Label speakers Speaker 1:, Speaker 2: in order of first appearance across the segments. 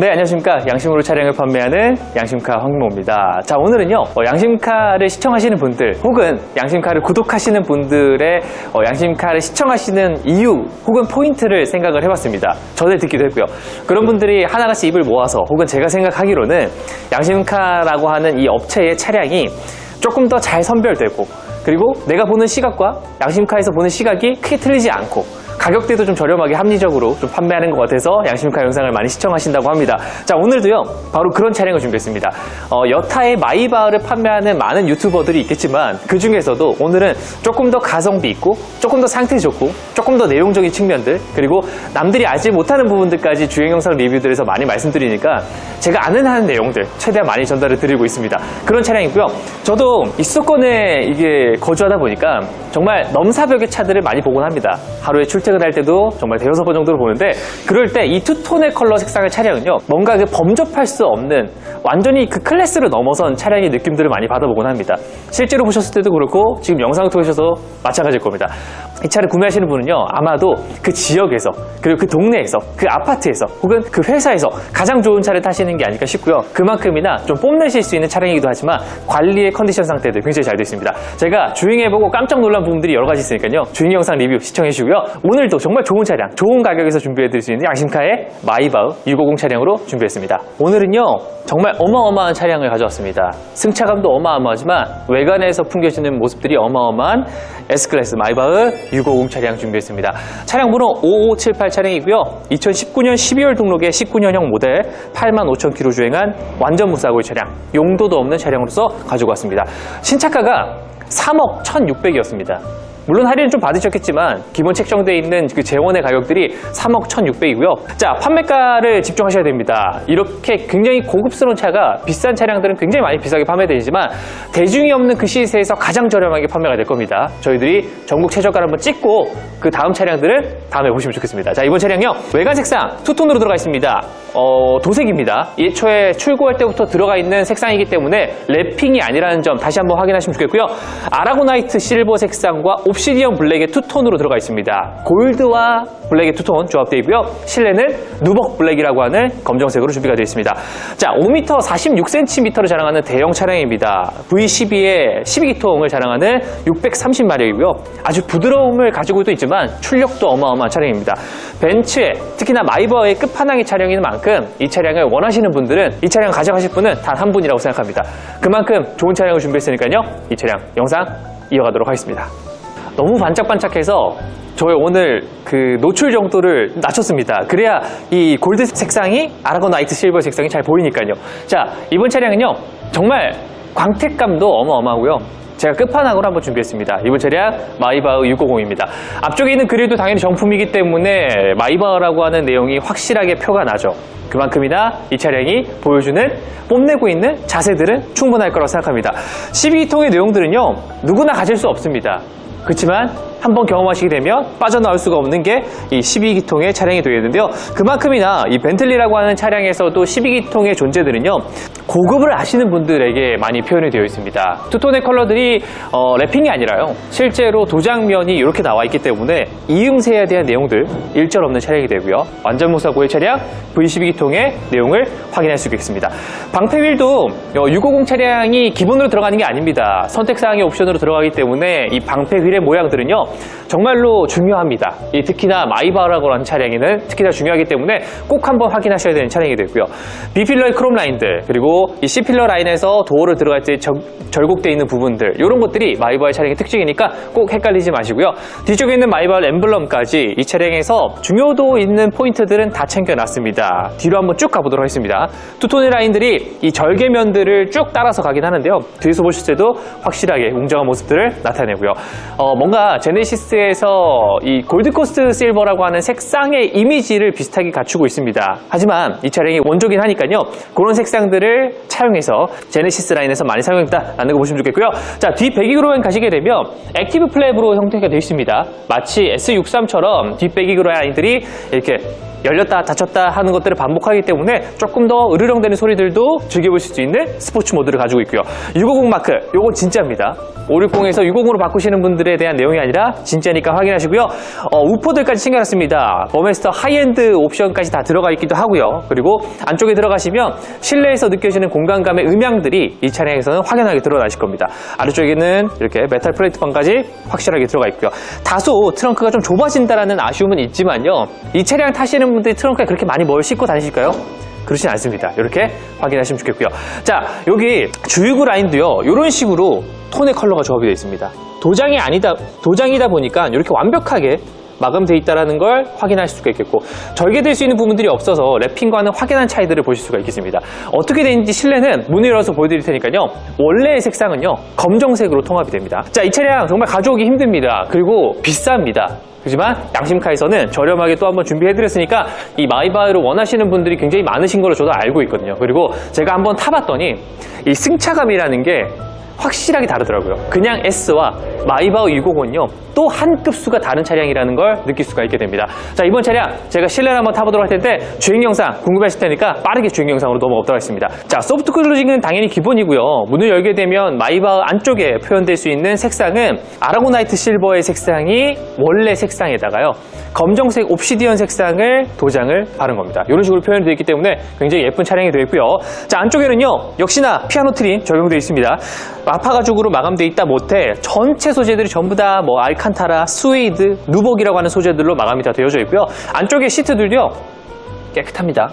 Speaker 1: 네, 안녕하십니까. 양심으로 차량을 판매하는 양심카 황민모입니다. 자, 오늘은요, 어, 양심카를 시청하시는 분들, 혹은 양심카를 구독하시는 분들의 어, 양심카를 시청하시는 이유, 혹은 포인트를 생각을 해봤습니다. 전에 듣기도 했고요. 그런 분들이 하나같이 입을 모아서, 혹은 제가 생각하기로는 양심카라고 하는 이 업체의 차량이 조금 더 잘 선별되고, 그리고 내가 보는 시각과 양심카에서 보는 시각이 크게 틀리지 않고, 가격대도 좀 저렴하게 합리적으로 좀 판매하는 것 같아서 양심카 영상을 많이 시청하신다고 합니다. 자, 오늘도요, 바로 그런 차량을 준비했습니다. 어, 여타의 마이바흐를 판매하는 많은 유튜버들이 있겠지만, 그 중에서도 오늘은 조금 더 가성비 있고, 조금 더 상태 좋고, 조금 더 내용적인 측면들, 그리고 남들이 알지 못하는 부분들까지 주행 영상 리뷰들에서 많이 말씀드리니까, 제가 아는 한 내용들, 최대한 많이 전달을 드리고 있습니다. 그런 차량이고요. 저도 이 수도권에 이게 거주하다 보니까, 정말 넘사벽의 차들을 많이 보곤 합니다. 하루에 출퇴 근할 때도 정말 대여섯 번 정도로 보는데 그럴 때 이 투톤의 컬러 색상의 차량은요 뭔가 그 범접할 수 없는 완전히 그 클래스를 넘어선 차량의 느낌들을 많이 받아보곤 합니다. 실제로 보셨을 때도 그렇고 지금 영상을 통해서도 마찬가지일 겁니다. 이 차를 구매하시는 분은요 아마도 그 지역에서 그리고 그 동네에서 그 아파트에서 혹은 그 회사에서 가장 좋은 차를 타시는 게 아닐까 싶고요. 그만큼이나 좀 뽐내실 수 있는 차량이기도 하지만 관리의 컨디션 상태도 굉장히 잘 되어 있습니다. 제가 주행해보고 깜짝 놀란 부분들이 여러 가지 있으니까요. 주행 영상 리뷰 시청해 주시고요. 오늘도 정말 좋은 차량, 좋은 가격에서 준비해드릴 수 있는 양심카의 마이바흐 650 차량으로 준비했습니다. 오늘은요, 정말 어마어마한 차량을 가져왔습니다. 승차감도 어마어마하지만 외관에서 풍겨지는 모습들이 어마어마한 S클래스 마이바흐 650 차량 준비했습니다. 차량 번호 5578 차량이고요. 2019년 12월 등록의 19년형 모델 85,000km 주행한 완전 무사고의 차량, 용도도 없는 차량으로서 가지고 왔습니다. 신차가가 3억 1,600이었습니다. 물론 할인은 좀 받으셨겠지만 기본 책정되어 있는 그 재원의 가격들이 3억 1,600이고요. 자, 판매가를 집중하셔야 됩니다. 이렇게 굉장히 고급스러운 차가 비싼 차량들은 굉장히 많이 비싸게 판매되지만 대중이 없는 그 시세에서 가장 저렴하게 판매가 될 겁니다. 저희들이 전국 최저가를 한번 찍고 그 다음 차량들은 다음에 보시면 좋겠습니다. 자, 이번 차량요. 외관 색상 투톤으로 들어가 있습니다. 어, 도색입니다. 예초에 출고할 때부터 들어가 있는 색상이기 때문에 랩핑이 아니라는 점 다시 한번 확인하시면 좋겠고요. 아라고나이트 실버 색상과 옵 시디언 블랙의 투톤으로 들어가 있습니다. 골드와 블랙의 투톤 조합되어 있고요. 실내는 누벅 블랙이라고 하는 검정색으로 준비가 되어 있습니다. 자, 5m 46cm를 자랑하는 대형 차량입니다. V12의 12기통을 자랑하는 630마력이고요. 아주 부드러움을 가지고도 있지만 출력도 어마어마한 차량입니다. 벤츠의 특히나 마이버의 끝판왕의 차량인 만큼 이 차량을 원하시는 분들은 이 차량 가져가실 분은 단 한 분이라고 생각합니다. 그만큼 좋은 차량을 준비했으니까요. 이 차량 영상 이어가도록 하겠습니다. 너무 반짝반짝해서 저의 오늘 그 노출 정도를 낮췄습니다. 그래야 이 골드 색상이 아라고나이트 실버 색상이 잘 보이니까요. 자, 이번 차량은요. 정말 광택감도 어마어마하고요. 제가 끝판왕으로 한번 준비했습니다. 이번 차량 마이바흐 650입니다. 앞쪽에 있는 그릴도 당연히 정품이기 때문에 마이바흐라고 하는 내용이 확실하게 표가 나죠. 그만큼이나 이 차량이 보여주는 뽐내고 있는 자세들은 충분할 거라고 생각합니다. 12통의 내용들은요. 누구나 가질 수 없습니다. 그렇지만 한번 경험하시게 되면 빠져나올 수가 없는 게 이 12기통의 차량이 되겠는데요. 그만큼이나 이 벤틀리라고 하는 차량에서도 12기통의 존재들은요. 고급을 아시는 분들에게 많이 표현이 되어 있습니다. 투톤의 컬러들이 어, 랩핑이 아니라요. 실제로 도장면이 이렇게 나와 있기 때문에 이음새에 대한 내용들 일절 없는 차량이 되고요. 완전 무사고의 차량 V12기통의 내용을 확인할 수 있겠습니다. 방패 휠도 650 차량이 기본으로 들어가는 게 아닙니다. 선택사항의 옵션으로 들어가기 때문에 이 방패 휠의 모양들은요. 정말로 중요합니다. 이 특히나 마이바라고 하는 차량에는 특히나 중요하기 때문에 꼭 한번 확인하셔야 되는 차량이 되고요. B필러의 크롬 라인들 그리고 이 C필러 라인에서 도어를 들어갈 때 적- 절곡되어 있는 부분들 이런 것들이 마이바의 차량의 특징이니까 꼭 헷갈리지 마시고요. 뒤쪽에 있는 마이바 엠블럼까지 이 차량에서 중요도 있는 포인트들은 다 챙겨놨습니다. 뒤로 한번 쭉 가보도록 하겠습니다. 투톤의 라인들이 이 절개면들을 쭉 따라서 가긴 하는데요. 뒤에서 보실 때도 확실하게 웅장한 모습들을 나타내고요. 어, 뭔가 제네 시스에서 이 골드코스트 실버라고 하는 색상의 이미지를 비슷하게 갖추고 있습니다. 하지만 이 차량이 원조긴 하니까요. 그런 색상들을 차용해서 제네시스 라인에서 많이 사용했다라는 거 보시면 좋겠고요. 자, 뒷 배기구로만 가시게 되면 액티브 플랩으로 형태가 되어 있습니다. 마치 S63처럼 뒷 배기구로 라인들이 이렇게 열렸다 닫혔다 하는 것들을 반복하기 때문에 조금 더 으르렁대는 소리들도 즐겨보실 수 있는 스포츠 모드를 가지고 있고요. 650 마크, 요거 진짜입니다. 560에서 650으로 바꾸시는 분들에 대한 내용이 아니라 진짜니까 확인하시고요. 어, 우포들까지 챙겨놨습니다. 버메스터 하이엔드 옵션까지 다 들어가 있기도 하고요. 그리고 안쪽에 들어가시면 실내에서 느껴지는 공간감의 음향들이 이 차량에서는 확연하게 드러나실 겁니다. 아래쪽에는 이렇게 메탈 플레이트판까지 확실하게 들어가 있고요. 다소 트렁크가 좀 좁아진다는 아쉬움은 있지만요. 이 차량 타시는 분들이 트렁크에 그렇게 많이 뭘 싣고 다니실까요? 그렇진 않습니다. 이렇게 확인하시면 좋겠고요. 자, 여기 주유구 라인도요. 이런 식으로 톤의 컬러가 조합이 되어 있습니다. 도장이 아니다, 도장이다 보니까 이렇게 완벽하게 마감되어 있다는 걸 확인할 수가 있겠고 절개될 수 있는 부분들이 없어서 랩핑과는 확연한 차이들을 보실 수가 있겠습니다. 어떻게 되는지 실내는 문을 열어서 보여드릴 테니까요. 원래의 색상은요. 검정색으로 통합이 됩니다. 자, 이 차량 정말 가져오기 힘듭니다. 그리고 비쌉니다. 하지만 양심카에서는 저렴하게 또 한번 준비해드렸으니까 이 마이바흐를 원하시는 분들이 굉장히 많으신 걸로 저도 알고 있거든요. 그리고 제가 한번 타봤더니 이 승차감이라는 게 확실하게 다르더라고요. 그냥 S와 마이바흐 650은요, 또 한 급수가 다른 차량이라는 걸 느낄 수가 있게 됩니다. 자, 이번 차량 제가 실내를 한번 타보도록 할 텐데, 주행 영상 궁금하실 테니까 빠르게 주행 영상으로 넘어가도록 하겠습니다. 자, 소프트 클로징은 당연히 기본이고요. 문을 열게 되면 마이바흐 안쪽에 표현될 수 있는 색상은 아라고나이트 실버의 색상이 원래 색상에다가요, 검정색 옵시디언 색상을 도장을 바른 겁니다. 이런 식으로 표현이 되어 있기 때문에 굉장히 예쁜 차량이 되어 있고요. 자, 안쪽에는요, 역시나 피아노 트림 적용되어 있습니다. 마파 가죽으로 마감되어 있다 못해 전체 소재들이 전부 다 뭐 알칸타라, 스웨이드, 누복이라고 하는 소재들로 마감이 다 되어져 있고요. 안쪽에 시트들도요, 깨끗합니다.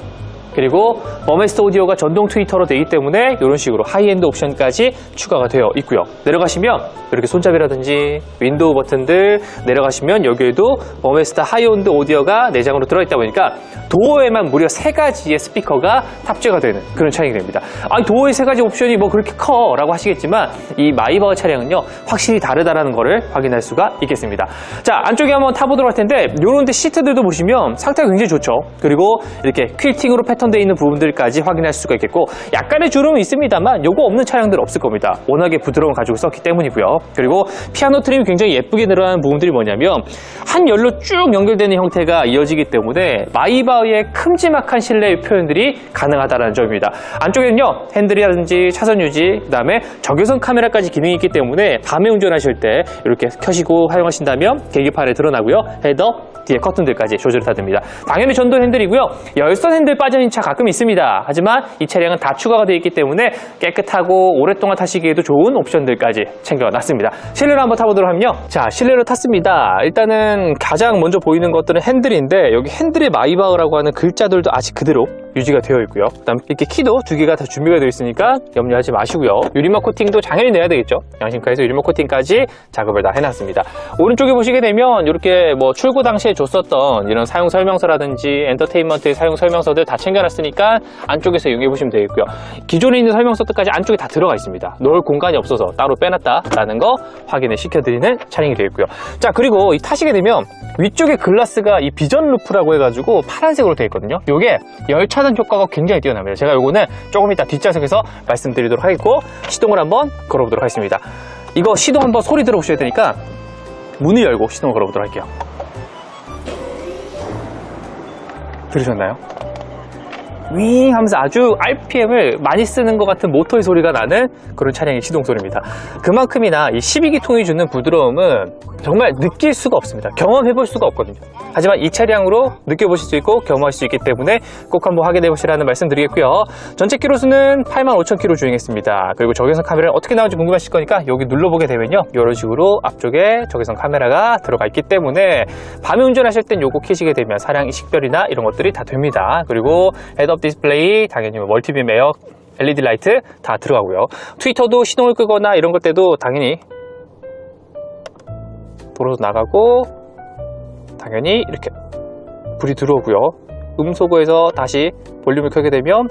Speaker 1: 그리고 버메스터 오디오가 전동 트위터로 되기 때문에 이런 식으로 하이엔드 옵션까지 추가가 되어 있고요. 내려가시면 이렇게 손잡이라든지 윈도우 버튼들 내려가시면 여기에도 버메스터 하이엔드 오디오가 내장으로 들어있다 보니까 도어에만 무려 세 가지의 스피커가 탑재가 되는 그런 차량이 됩니다. 아, 도어에 세 가지 옵션이 뭐 그렇게 커? 라고 하시겠지만 이 마이바흐 차량은요 확실히 다르다라는 것을 확인할 수가 있겠습니다. 자, 안쪽에 한번 타보도록 할 텐데 요런 데 시트들도 보시면 상태가 굉장히 좋죠. 그리고 이렇게 퀼팅으로 패턴되어 있는 부분들까지 확인할 수가 있겠고 약간의 주름은 있습니다만 요거 없는 차량들 없을 겁니다. 워낙에 부드러운 가죽을 썼기 때문이고요. 그리고 피아노 트림이 굉장히 예쁘게 늘어나는 부분들이 뭐냐면 한 열로 쭉 연결되는 형태가 이어지기 때문에 마이바흐 의 큼지막한 실내 표현들이 가능하다는 점입니다. 안쪽에는요 핸들이라든지 차선 유지 그다음에 적외선 카메라까지 기능이 있기 때문에 밤에 운전하실 때 이렇게 켜시고 사용하신다면 계기판에 드러나고요 헤더 뒤에 커튼들까지 조절이 다 됩니다. 당연히 전동 핸들이고요. 열선 핸들 빠져있는 차 가끔 있습니다. 하지만 이 차량은 다 추가가 되어 있기 때문에 깨끗하고 오랫동안 타시기에도 좋은 옵션들까지 챙겨놨습니다. 실내로 한번 타보도록 하면요. 자, 실내로 탔습니다. 일단은 가장 먼저 보이는 것들은 핸들인데 여기 핸들에 마이바흐라고 하는 글자들도 아직 그대로 유지가 되어 있고요. 그다음 이렇게 키도 두 개가 다 준비가 되어 있으니까 염려하지 마시고요. 유리막 코팅도 당연히 내야 되겠죠. 양심카에서 유리막 코팅까지 작업을 다 해놨습니다. 오른쪽에 보시게 되면 이렇게 뭐 출고 당시에 줬었던 이런 사용 설명서라든지 엔터테인먼트의 사용 설명서들 다 챙겨놨으니까 안쪽에서 이용해 보시면 되겠고요. 기존에 있는 설명서들까지 안쪽에 다 들어가 있습니다. 넣을 공간이 없어서 따로 빼놨다라는 거 확인을 시켜드리는 차량이 되겠고요. 자 그리고 이 타시게 되면 위쪽에 글라스가 이 비전 루프라고 해가지고 파란색으로 되어 있거든요. 이게 열차단 효과가 굉장히 뛰어납니다. 제가 요거는 조금 이따 뒷좌석에서 말씀드리도록 하겠고 시동을 한번 걸어보도록 하겠습니다. 이거 시동 한번 소리 들어보셔야 되니까 문을 열고 시동을 걸어보도록 할게요. 들으셨나요? 윙 하면서 아주 RPM을 많이 쓰는 것 같은 모터의 소리가 나는 그런 차량의 시동 소리입니다. 그만큼이나 이 12기 통이 주는 부드러움은 정말 느낄 수가 없습니다. 경험해 볼 수가 없거든요. 하지만 이 차량으로 느껴보실 수 있고 경험할 수 있기 때문에 꼭 한번 확인해 보시라는 말씀 드리겠고요. 전체 키로수는 85,000km 주행했습니다. 그리고 적외선 카메라는 어떻게 나오는지 궁금하실 거니까 여기 눌러보게 되면요. 이런 식으로 앞쪽에 적외선 카메라가 들어가 있기 때문에 밤에 운전하실 땐 요거 켜시게 되면 사량 식별이나 이런 것들이 다 됩니다. 그리고 헤드업 디스플레이, 당연히 뭐 멀티빔 에어, LED 라이트 다 들어가고요. 트위터도 시동을 끄거나 이런 것 때도 당연히 도로로 나가고 당연히 이렇게 불이 들어오고요. 음소거에서 다시 볼륨을 켜게 되면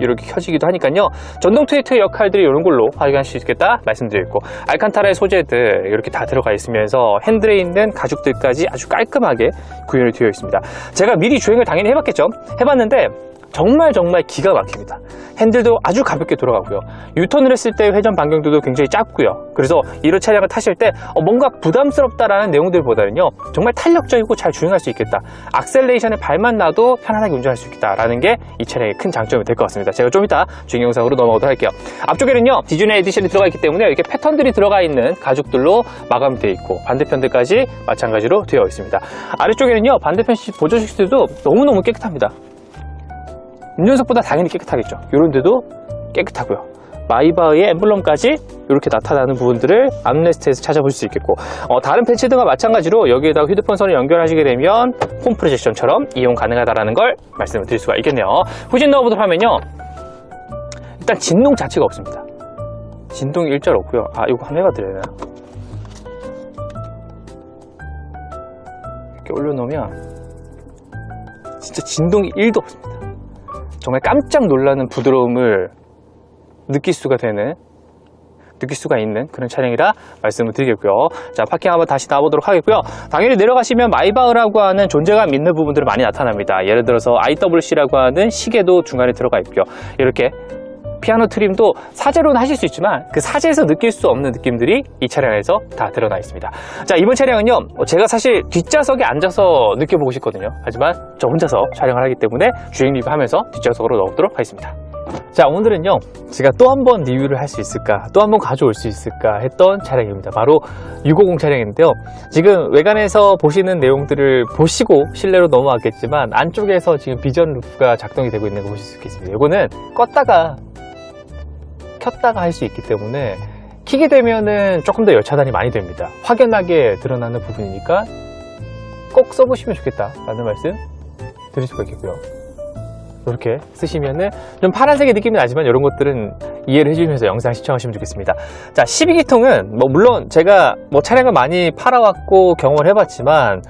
Speaker 1: 이렇게 켜지기도 하니까요. 전동 트위터의 역할들이 이런 걸로 확인할 수 있겠다 말씀드리고 알칸타라의 소재들 이렇게 다 들어가 있으면서 핸들에 있는 가죽들까지 아주 깔끔하게 구현이 되어 있습니다. 제가 미리 주행을 당연히 해봤겠죠. 해봤는데
Speaker 2: 정말 정말 기가 막힙니다. 핸들도 아주 가볍게 돌아가고요. 유턴을 했을 때 회전 반경도도 굉장히 짧고요. 그래서 이런 차량을 타실 때 어, 뭔가 부담스럽다라는 내용들보다는요. 정말 탄력적이고 잘 주행할 수 있겠다. 악셀레이션에 발만 놔도 편안하게 운전할 수 있겠다라는 게 이 차량의 큰 장점이 될 것 같습니다. 제가 좀 이따 주행 영상으로 넘어가도록 할게요. 앞쪽에는요. 디즈니 에디션이 들어가 있기 때문에 이렇게 패턴들이 들어가 있는 가죽들로 마감되어 있고 반대편들까지 마찬가지로 되어 있습니다. 아래쪽에는요. 반대편 시- 보조 시트도 너무너무 깨끗합니다. 운전석보다 당연히 깨끗하겠죠. 이런 데도 깨끗하고요. 마이바의 엠블럼까지 이렇게 나타나는 부분들을 암레스트에서 찾아볼 수 있겠고 어, 다른 벤츠등과 마찬가지로 여기에다가 휴대폰 선을 연결하시게 되면 홈 프로젝션처럼 이용 가능하다는 걸 말씀을 드릴 수가 있겠네요. 후진 넣어보도록 하면요. 일단 진동 자체가 없습니다. 진동이 일절 없고요. 아 이거 한번 해봐드려야 되나? 이렇게 올려놓으면 진짜 진동이 1도 없습니다. 정말 깜짝 놀라는 부드러움을 느낄 수가 되는 느낄 수가 있는 그런 차량이라 말씀을 드리겠고요. 자, 파킹 한번 다시 나와보도록 하겠고요. 당연히 내려가시면 마이바흐라고 하는 존재감 있는 부분들이 많이 나타납니다. 예를 들어서 IWC라고 하는 시계도 중간에 들어가 있고요. 이렇게 피아노 트림도 사제로는 하실 수 있지만 그 사제에서 느낄 수 없는 느낌들이 이 차량에서 다 드러나 있습니다. 자, 이번 차량은요, 어, 제가 사실 뒷좌석에 앉아서 느껴보고 싶거든요. 하지만 저 혼자서 촬영을 하기 때문에 주행 리뷰하면서 뒷좌석으로 넣어보도록 하겠습니다. 자, 오늘은요, 제가 또 한 번 리뷰를 할 수 있을까, 또 한 번 가져올 수 있을까 했던 차량입니다. 바로 650 차량인데요. 지금 외관에서 보시는 내용들을 보시고 실내로 넘어왔겠지만, 안쪽에서 지금 비전 루프가 작동이 되고 있는 거 보실 수 있겠습니다. 이거는 껐다가, 켰다가 할 수 있기 때문에, 키게 되면은 조금 더 열차단이 많이 됩니다. 확연하게 드러나는 부분이니까 꼭 써보시면 좋겠다 라는 말씀 드릴 수가 있겠고요. 이렇게 쓰시면은 좀 파란색의 느낌이 나지만 이런 것들은 이해를 해주시면서 영상 시청하시면 좋겠습니다. 자, 12기통은 뭐 물론 제가 뭐 차량을 많이 팔아왔고 경험을 해봤지만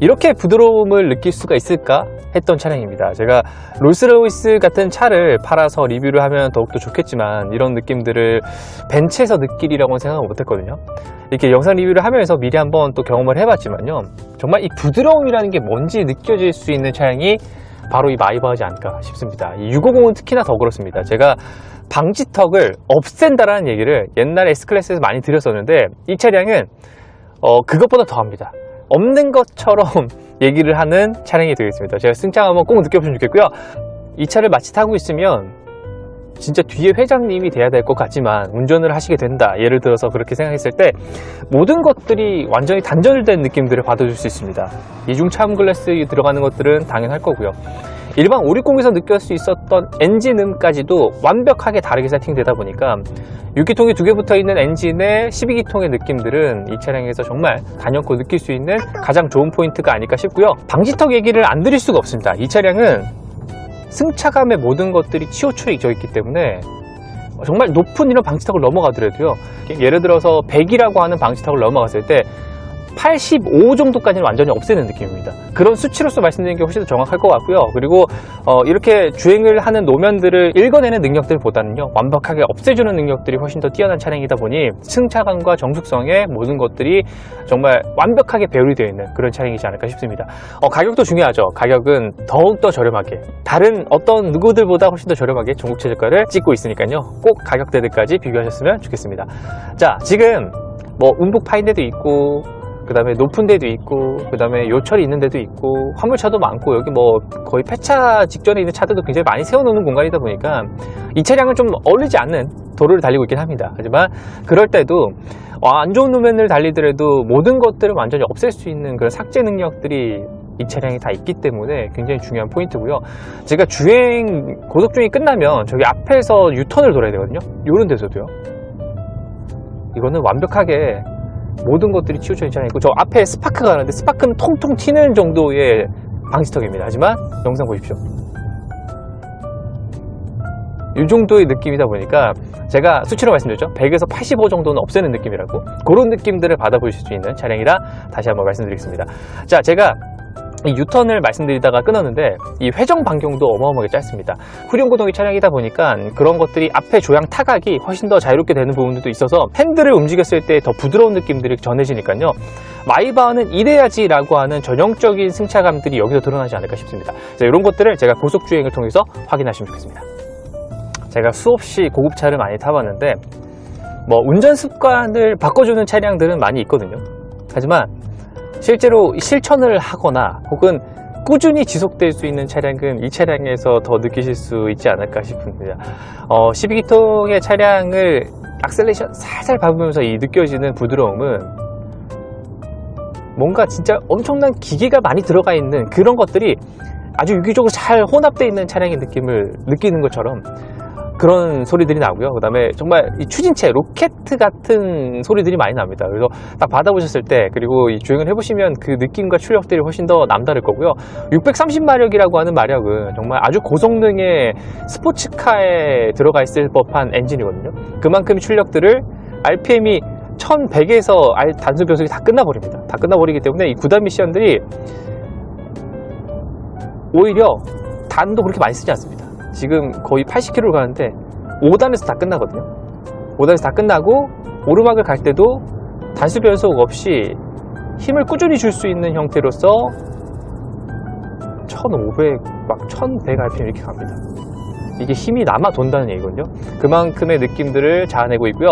Speaker 2: 이렇게 부드러움을 느낄 수가 있을까 했던 차량입니다. 제가 롤스로이스 같은 차를 팔아서 리뷰를 하면 더욱더 좋겠지만 이런 느낌들을 벤츠에서 느끼리라고는 생각을 못했거든요. 이렇게 영상 리뷰를 하면서 미리 한번 또 경험을 해봤지만요. 정말 이 부드러움이라는 게 뭔지 느껴질 수 있는 차량이 바로 이 마이바하지 않을까 싶습니다. 이 650은 특히나 더 그렇습니다. 제가 방지턱을 없앤다라는 얘기를 옛날에 S클래스에서 많이 드렸었는데 이 차량은 어, 그것보다 더합니다. 없는 것처럼 얘기를 하는 차량이 되겠습니다. 제가 승차 한번 꼭 느껴보시면 좋겠고요. 이 차를 마치 타고 있으면 진짜 뒤에 회장님이 돼야 될 것 같지만 운전을 하시게 된다. 예를 들어서 그렇게 생각했을 때 모든 것들이 완전히 단절된 느낌들을 받아줄 수 있습니다. 이중 차음 글래스 들어가는 것들은 당연할 거고요. 일반 560에서 느낄 수 있었던 엔진음까지도 완벽하게 다르게 세팅되다 보니까 6기통이 두 개 붙어 있는 엔진의 12기통의 느낌들은 이 차량에서 정말 단연코 느낄 수 있는 가장 좋은 포인트가 아닐까 싶고요. 방지턱 얘기를 안 드릴 수가 없습니다. 이 차량은 승차감의 모든 것들이 치호초에 져 있기 때문에 정말 높은 이런 방지턱을 넘어가더라도요. 예를 들어서 100이라고 하는 방지턱을 넘어갔을 때 85 정도까지는 완전히 없애는 느낌입니다. 그런 수치로서 말씀드리는 게 훨씬 더 정확할 것 같고요. 그리고 어, 이렇게 주행을 하는 노면들을 읽어내는 능력들보다는요, 완벽하게 없애주는 능력들이 훨씬 더 뛰어난 차량이다 보니 승차감과 정숙성의 모든 것들이 정말 완벽하게 배열이 되어 있는 그런 차량이지 않을까 싶습니다. 어, 가격도 중요하죠. 가격은 더욱더 저렴하게 다른 어떤 누구들보다 훨씬 더 저렴하게 전국 최저가를 찍고 있으니까요. 꼭 가격대들까지 비교하셨으면 좋겠습니다. 자, 지금 뭐 움북 파인 데도 있고 그 다음에 높은 데도 있고 그 다음에 요철이 있는 데도 있고 화물차도 많고 여기 뭐 거의 폐차 직전에 있는 차들도 굉장히 많이 세워놓는 공간이다 보니까 이 차량은 좀 어울리지 않는 도로를 달리고 있긴 합니다. 하지만 그럴 때도 어, 안 좋은路面을 달리더라도 모든 것들을 완전히 없앨 수 있는 그런 삭제 능력들이 이 차량이 다 있기 때문에 굉장히 중요한 포인트고요. 제가 주행 고속 주행이 끝나면 저기 앞에서 유턴을 돌아야 되거든요. 이런 데서도요. 이거는 완벽하게 모든 것들이 치우쳐 있지 않고 저 앞에 스파크가 가는데 스파크는 통통 튀는 정도의 방지턱입니다. 하지만 영상 보십시오. 이 정도의 느낌이다 보니까 제가 수치로 말씀드렸죠. 100에서 85 정도는 없애는 느낌이라고 그런 느낌들을 받아보실 수 있는 차량이라 다시 한번 말씀드리겠습니다. 자, 제가 이 유턴을 말씀드리다가 끊었는데 이 회전 반경도 어마어마하게 짧습니다. 후륜구동이 차량이다 보니까 그런 것들이 앞에 조향 타각이 훨씬 더 자유롭게 되는 부분들도 있어서 핸들을 움직였을 때 더 부드러운 느낌들이 전해지니까요. 마이바흐는 이래야지 라고 하는 전형적인 승차감들이 여기서 드러나지 않을까 싶습니다. 자, 이런 것들을 제가 고속 주행을 통해서 확인하시면 좋겠습니다. 제가 수없이 고급차를 많이 타봤는데 뭐 운전 습관을 바꿔주는 차량들은 많이 있거든요. 하지만 실제로 실천을 하거나 혹은 꾸준히 지속될 수 있는 차량은 이 차량에서 더 느끼실 수 있지 않을까 싶습니다. 어, 12기통의 차량을 악셀레이션 살살 밟으면서 이 느껴지는 부드러움은 뭔가 진짜 엄청난 기계가 많이 들어가 있는 그런 것들이 아주 유기적으로 잘 혼합되어 있는 차량의 느낌을 느끼는 것처럼 그런 소리들이 나고요. 그 다음에 정말 이 추진체, 로켓 같은 소리들이 많이 납니다. 그래서 딱 받아보셨을 때, 그리고 이 주행을 해보시면 그 느낌과 출력들이 훨씬 더 남다를 거고요. 630마력이라고 하는 마력은 정말 아주 고성능의 스포츠카에 들어가 있을 법한 엔진이거든요. 그만큼 출력들을 RPM이 1100에서 단수 변속이 다 끝나버립니다. 다 끝나버리기 때문에 이 구단 미션들이 오히려 단도 그렇게 많이 쓰지 않습니다. 지금 거의 80km를 가는데 5단에서 다 끝나거든요. 5단에서 다 끝나고 오르막을 갈 때도 단수 변속 없이 힘을 꾸준히 줄 수 있는 형태로서 1500, 막 1100 RPM 이렇게 갑니다. 이게 힘이 남아 돈다는 얘기거든요. 그만큼의 느낌들을 자아내고 있고요.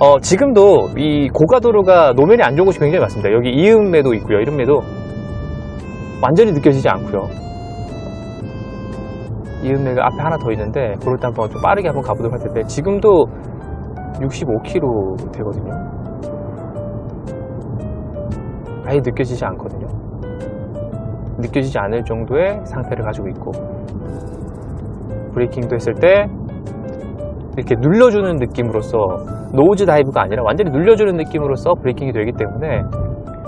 Speaker 2: 어, 지금도 이 고가도로가 노면이 안 좋은 곳이 굉장히 많습니다. 여기 이음매도 있고요. 이음매도 완전히 느껴지지 않고요. 이음매가 앞에 하나 더 있는데 그럴 때 한번 좀 빠르게 한번 가보도록 할 텐데 지금도 65km 되거든요. 아예 느껴지지 않거든요. 느껴지지 않을 정도의 상태를 가지고 있고 브레이킹도 했을 때 이렇게 눌러주는 느낌으로써 노즈 다이브가 아니라 완전히 눌려주는 느낌으로써 브레이킹이 되기 때문에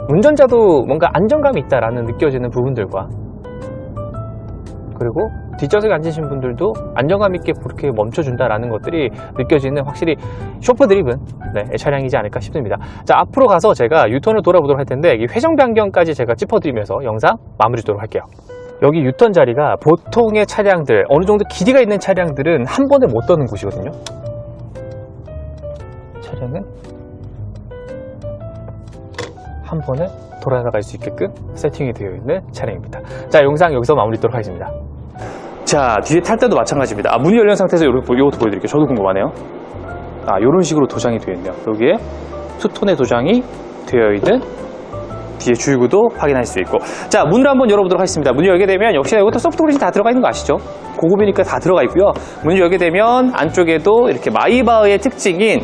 Speaker 2: 운전자도 뭔가 안정감이 있다라는 느껴지는 부분들과 그리고 뒷좌석에 앉으신 분들도 안정감 있게 그렇게 멈춰준다라는 것들이 느껴지는 확실히 쇼프 드립은 네, 차량이지 않을까 싶습니다. 자 앞으로 가서 제가 유턴을 돌아보도록 할 텐데 이 회전 변경까지 제가 짚어드리면서 영상 마무리 짓도록 할게요. 여기 유턴 자리가 보통의 차량들 어느 정도 길이가 있는 차량들은 한 번에 못 떠는 곳이거든요. 차량은 한 번에 돌아나갈 수 있게끔 세팅이 되어 있는 차량입니다. 자 영상 여기서 마무리 짓도록 하겠습니다.
Speaker 1: 자, 뒤에 탈 때도 마찬가지입니다. 아, 문이 열린 상태에서 이렇게, 보- 이것도 보여드릴게요. 저도 궁금하네요. 아, 이런 식으로 도장이 되어 있네요. 여기에 투톤의 도장이 되어 있는 뒤에 주유구도 확인할 수 있고. 자, 문을 한번 열어보도록 하겠습니다. 문을 열게 되면 역시나 이것도 소프트 그리스 다 들어가 있는 거 아시죠? 고급이니까 다 들어가 있고요. 문을 열게 되면 안쪽에도 이렇게 마이바흐의 특징인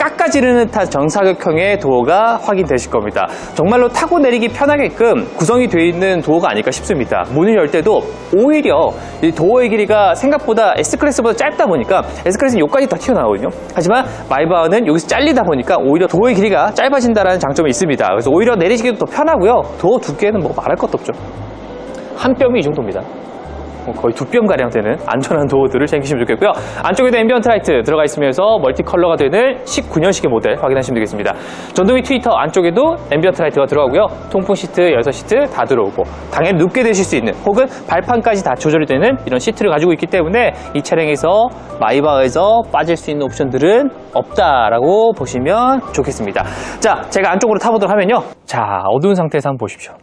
Speaker 1: 깎아지르는 듯한 정사각형의 도어가 확인되실 겁니다. 정말로 타고 내리기 편하게끔 구성이 되어 있는 도어가 아닐까 싶습니다. 문을 열 때도 오히려 이 도어의 길이가 생각보다 S클래스보다 짧다 보니까 S클래스는 여기까지 더 튀어나오거든요. 하지만 마이바흐는 여기서 잘리다 보니까 오히려 도어의 길이가 짧아진다는 장점이 있습니다. 그래서 오히려 내리시기도 더 편하고요. 도어 두께는 뭐 말할 것도 없죠. 한 뼘이 이 정도입니다. 뭐 거의 두 뼘 가량 되는 안전한 도어들을 챙기시면 좋겠고요. 안쪽에도 앰비언트 라이트 들어가 있으면서 멀티 컬러가 되는 19년식의 모델 확인하시면 되겠습니다. 전동이 트위터 안쪽에도 앰비언트 라이트가 들어가고요. 통풍 시트, 열선 시트 다 들어오고 당연히 눕게 되실 수 있는 혹은 발판까지 다 조절이 되는 이런 시트를 가지고 있기 때문에 이 차량에서 마이바흐에서 빠질 수 있는 옵션들은 없다라고 보시면 좋겠습니다. 자, 제가 안쪽으로 타보도록 하면요. 자, 어두운 상태에서 한번 보십시오.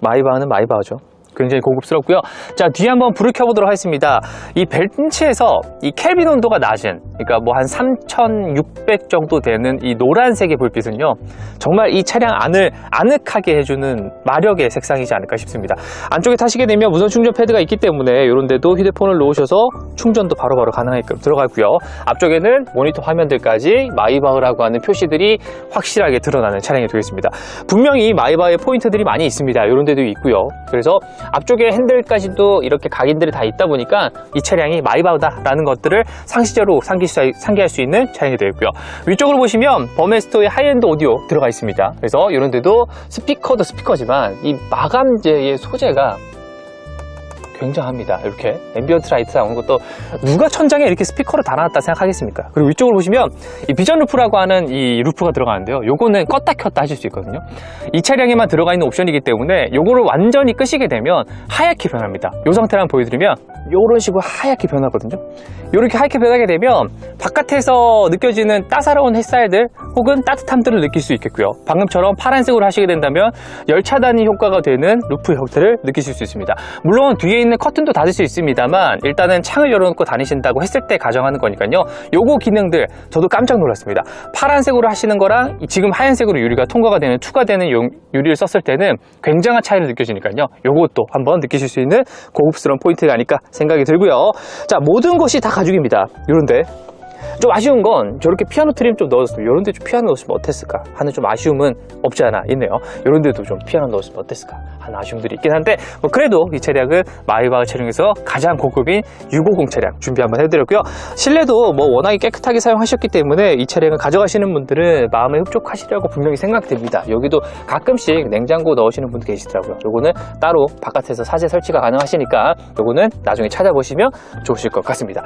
Speaker 1: 마이바흐는 마이바흐죠. 굉장히 고급스럽고요. 자, 뒤에 한번 불을 켜보도록 하겠습니다. 이 벨트에서 이 켈빈 온도가 낮은, 그러니까 뭐 한 3,600 정도 되는 이 노란색의 불빛은요, 정말 이 차량 안을 아늑하게 해주는 마력의 색상이지 않을까 싶습니다. 안쪽에 타시게 되면 무선 충전 패드가 있기 때문에 이런 데도 휴대폰을 놓으셔서 충전도 바로바로 가능하게끔 들어가고요. 앞쪽에는 모니터 화면들까지 마이바흐라고 하는 표시들이 확실하게 드러나는 차량이 되겠습니다. 분명히 마이바흐의 포인트들이 많이 있습니다. 이런 데도 있고요. 그래서 앞쪽에 핸들까지도 이렇게 각인들이 다 있다 보니까 이 차량이 마이바흐다라는 것들을 상시적으로 상기, 상기할 수 있는 차량이 되겠고요. 위쪽으로 보시면 버메스토의 하이엔드 오디오 들어가 있습니다. 그래서 이런 데도 스피커도 스피커지만 이 마감재의 소재가
Speaker 2: 굉장합니다. 이렇게 앰비언트 라이트 나오는 것도 누가 천장에 이렇게 스피커를 달아놨다 생각하겠습니까? 그리고 위쪽으로 보시면 이 비전 루프라고 하는 이 루프가 들어가는데요. 요거는 껐다 켰다 하실 수 있거든요. 이 차량에만 들어가 있는 옵션이기 때문에 요거를 완전히 끄시게 되면 하얗게 변합니다. 요 상태를 한번 보여드리면 요런 식으로 하얗게 변하거든요. 이렇게 하얗게 변하게 되면 바깥에서 느껴지는 따사로운 햇살들 혹은 따뜻함들을 느낄 수 있겠고요. 방금처럼 파란색으로 하시게 된다면 열차단위 효과가 되는 루프 형태를 느끼실 수 있습니다. 물론 뒤에 있는 커튼도 닫을 수 있습니다만 일단은 창을 열어놓고 다니신다고 했을 때 가정하는 거니까요. 요거 기능들 저도 깜짝 놀랐습니다. 파란색으로 하시는 거랑 지금 하얀색으로 유리가 통과가 되는 용- 유리를 썼을 때는 굉장한 차이를 느껴지니까요. 요것도 한번 느끼실 수 있는 고급스러운 포인트가 아닐까 생각이 들고요. 자 모든 것이 다 가죽입니다. 요런데 좀 아쉬운 건 저렇게 피아노 트림 좀 넣었으면 이런 데 좀 피아노 넣었으면 어땠을까? 하는 좀 아쉬움은 없지 않아 있네요. 이런 데도 좀 피아노 넣었으면 어땠을까? 하는 아쉬움들이 있긴 한데 뭐 그래도 이 차량은 마이바흐 차량에서 가장 고급인 650 차량 준비 한번 해드렸고요. 실내도 뭐 워낙에 깨끗하게 사용하셨기 때문에 이 차량을 가져가시는 분들은 마음에 흡족하시려고 분명히 생각됩니다. 여기도 가끔씩 냉장고 넣으시는 분들 계시더라고요. 요거는 따로 바깥에서 사제 설치가 가능하시니까 요거는 나중에 찾아보시면 좋으실 것 같습니다.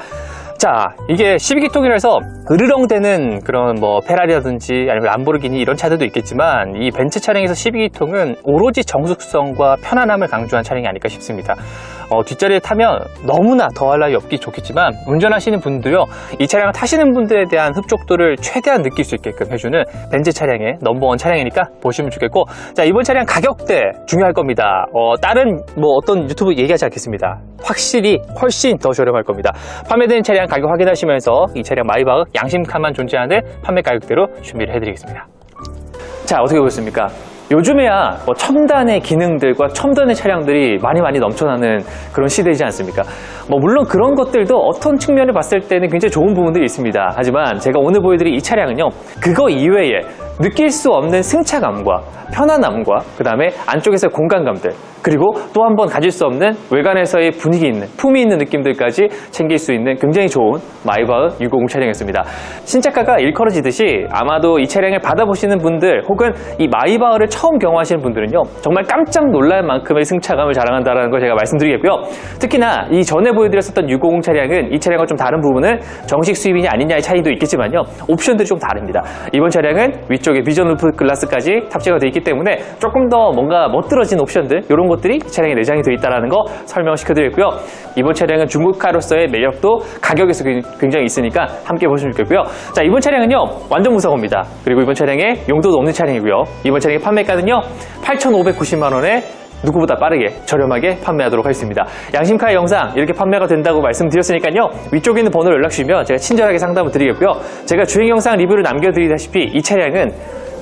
Speaker 2: 자, 이게 12기통이라 서 으르렁대는 그런 뭐 페라리라든지 아니면 람보르기니 이런 차들도 있겠지만 이 벤츠 차량에서 12기통은 오로지 정숙성과 편안함을 강조한 차량이 아닐까 싶습니다. 어, 뒷자리에 타면 너무나 더할 나위 없기 좋겠지만 운전하시는 분도요 이 차량을 타시는 분들에 대한 흡족도를 최대한 느낄 수 있게끔 해주는 벤츠 차량의 넘버원 차량이니까 보시면 좋겠고 자 이번 차량 가격대 중요할 겁니다. 어, 다른 뭐 어떤 유튜브 얘기하지 않겠습니다. 확실히 훨씬 더 저렴할 겁니다. 판매되는 차량 가격 확인하시면서 이 차량 마이바흐 양심카만 존재하는 판매 가격대로 준비를 해드리겠습니다. 자 어떻게 보셨습니까? 요즘에야 뭐 첨단의 기능들과 첨단의 차량들이 많이 많이 넘쳐나는 그런 시대이지 않습니까? 뭐 물론 그런 것들도 어떤 측면을 봤을 때는 굉장히 좋은 부분들이 있습니다. 하지만 제가 오늘 보여드릴 이 차량은요, 그거 이외에 느낄 수 없는 승차감과 편안함과 그 다음에 안쪽에서의 공간감들 그리고 또 한 번 가질 수 없는 외관에서의 분위기 있는 품위 있는 느낌들까지 챙길 수 있는 굉장히 좋은 마이바흐 650 차량이었습니다. 신차가가 일컬어지듯이 아마도 이 차량을 받아보시는 분들 혹은 이 마이바흐를 처음 경험하시는 분들은요 정말 깜짝 놀랄 만큼의 승차감을 자랑한다는 걸 제가 말씀드리겠고요. 특히나 이 전에 보여드렸었던 650 차량은 이 차량과 좀 다른 부분은 정식 수입이냐 아니냐의 차이도 있겠지만요 옵션들이 좀 다릅니다. 이번 차량은 위쪽 에 비전 루프 글라스까지 탑재가 되어 있기 때문에 조금 더 뭔가 멋들어진 옵션들 이런 것들이 이 차량에 내장이 되어 있다는 거 설명시켜 드렸고요. 이번 차량은 중고카로서의 매력도 가격에서 굉장히 있으니까 함께 보시면 좋겠고요. 자 이번 차량은요 완전 무사고입니다. 그리고 이번 차량에 용도도 없는 차량이고요. 이번 차량의 판매가는요 8,590만 원에 누구보다 빠르게 저렴하게 판매하도록 하겠습니다. 양심카의 영상 이렇게 판매가 된다고 말씀드렸으니까요. 위쪽에 있는 번호로 연락 주시면 제가 친절하게 상담을 드리겠고요. 제가 주행 영상 리뷰를 남겨드리다시피 이 차량은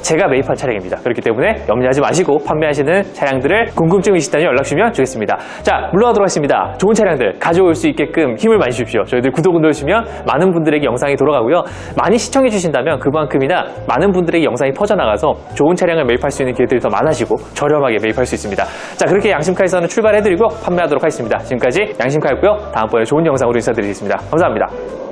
Speaker 2: 제가 매입한 차량입니다. 그렇기 때문에 염려하지 마시고 판매하시는 차량들을 궁금증이 있으시다면 연락 주시면 좋겠습니다. 자, 물러가도록 하겠습니다. 좋은 차량들 가져올 수 있게끔 힘을 많이 주십시오. 저희들 구독을 누르시면 많은 분들에게 영상이 돌아가고요. 많이 시청해 주신다면 그만큼이나 많은 분들에게 영상이 퍼져나가서 좋은 차량을 매입할 수 있는 기회들이 더 많아지고 저렴하게 매입할 수 있습니다. 자, 그렇게 양심카에서는 출발해드리고 판매하도록 하겠습니다. 지금까지 양심카였고요. 다음번에 좋은 영상으로 인사드리겠습니다. 감사합니다.